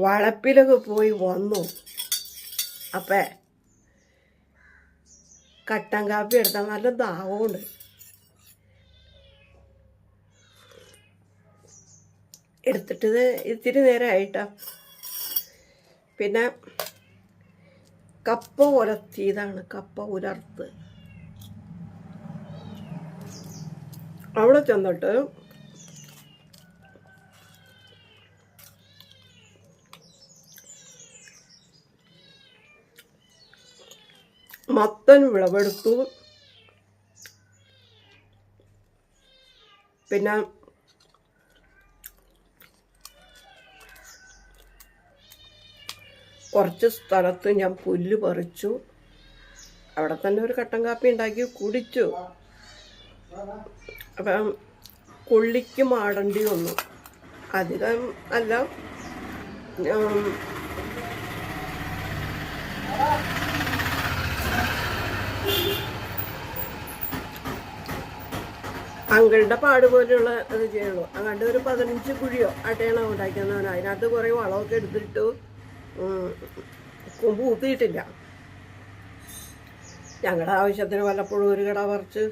വളപ്പിലൊക്കെ പോയി വന്നു. അപ്പേ കട്ടൻ കാപ്പി എടുത്താൽ നല്ല ദാഹമുണ്ട്. എടുത്തിട്ടത് ഇത് ഇത്തിരി നേരമായിട്ടാ. പിന്നെ കപ്പ ഉലർത്തിയതാണ്. കപ്പ ഉലർത്ത്. അവിടെ ചെന്നിട്ട് മത്തൻ വിളവെടുത്തു. പിന്നെ കുറച്ച് സ്ഥലത്ത് ഞാൻ പുല്ല് പറിച്ചു. അവിടെ തന്നെ ഒരു കട്ടൻ കാപ്പി ഉണ്ടാക്കി കുടിച്ചു. അപ്പം കൊള്ളിക്ക് മാടേണ്ടി വന്നു. അധികം അല്ല. അങ്കിളുടെ പാട് പോലെയുള്ള അത് ചെയ്യുള്ളൂ. അങ്ങാണ്ട് ഒരു പതിനഞ്ച് കുഴിയോ അട്ടയാണ് ഉണ്ടാക്കിയെന്നവൻ അതിനകത്ത് കുറേ വളമൊക്കെ എടുത്തിട്ട് കൊമ്പ് കുത്തിയിട്ടില്ല ഞങ്ങളുടെ ആവശ്യത്തിന് വല്ലപ്പോഴും ഒരു കട പറിച്ച്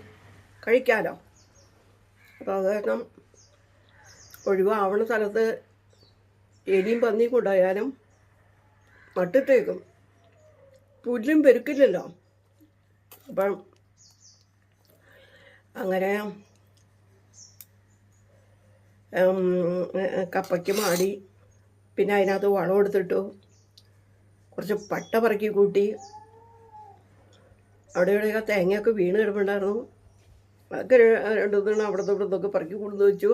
കഴിക്കാമല്ലോ അപ്പോൾ അത് കാരണം ഒഴിവാവണ സ്ഥലത്ത് എലിയും പന്നി കൊണ്ടായാലും നട്ടിട്ടേക്കും. പുല്ലും പെരുക്കില്ലല്ലോ. അപ്പം അങ്ങനെ കപ്പയ്ക്ക് മാടി. പിന്നെ അതിനകത്ത് വളം എടുത്തിട്ടു. കുറച്ച് പട്ട പറക്കി കൂട്ടി. അവിടെ ഇവിടെയൊക്കെ തേങ്ങയൊക്കെ വീണ് കിടപ്പുണ്ടായിരുന്നു. അതൊക്കെ രണ്ടു മൂന്നെണ്ണം അവിടുത്തെ ഇവിടുന്നൊക്കെ പറക്കി കൊണ്ടു വെച്ചു.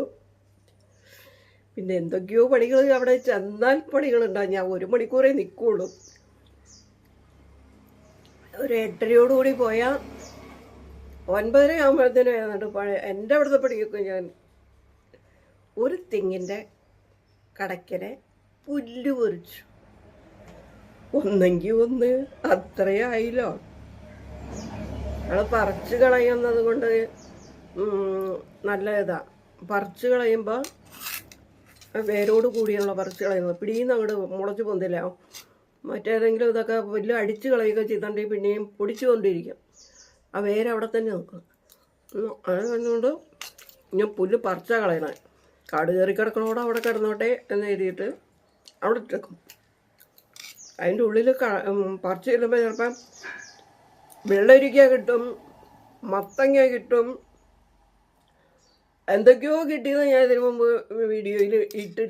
പിന്നെ എന്തൊക്കെയോ പണികൾ അവിടെ ചെന്നാൽ പണികളുണ്ടാകും ഞാൻ ഒരു മണിക്കൂറേ നിൽക്കുള്ളൂ ഒരു എട്ടരയോടുകൂടി പോയാൽ ഒൻപതര ആകുമ്പോഴത്തേനും ഏതാണ്ട് പഴയ എന്റെ അവിടുത്തെ പണിയൊക്കെ ഞാൻ ഒരു തെങ്ങിന്റെ കടയ്ക്കനെ പുല്ല് പൊറിച്ചു ഒന്നെങ്കിൽ ഒന്ന് അത്രയായില്ലോ അത് പറിച്ചു കളയുന്നത് കൊണ്ട് നല്ല ഇതാ. പറിച്ച് കളയുമ്പോൾ വേരോട് കൂടിയുള്ള പറിച്ച് കളയുന്നത്. പിടിയുന്ന അങ്ങോട്ട് മുളച്ചു പൊന്തില്ല. മറ്റേതെങ്കിലും ഇതൊക്കെ വലിയ അടിച്ച് കളയുക ചെയ്തുണ്ടെങ്കിൽ പിന്നെയും പൊടിച്ചു കൊണ്ടിരിക്കും. ആ വേരവിടെ തന്നെ നിൽക്കും. അത് കണ്ടുകൊണ്ട് ഞാൻ പുല്ല് പറിച്ചാ കളയണേ. കാട് കയറി കിടക്കണോടെ അവിടെ കിടന്നോട്ടെ എന്ന് എഴുതിയിട്ട് അവിടെ ഇട്ടേക്കും. അതിന്റെ ഉള്ളിൽ പറിച്ച് ചെല്ലുമ്പോൾ ചിലപ്പം വെള്ളരിക്ക കിട്ടും മത്തങ്ങ കിട്ടും എന്തൊക്കെയോ കിട്ടിയെന്ന് ഞാൻ ഇതിനു മുമ്പ് വീഡിയോയിൽ ഇട്ട്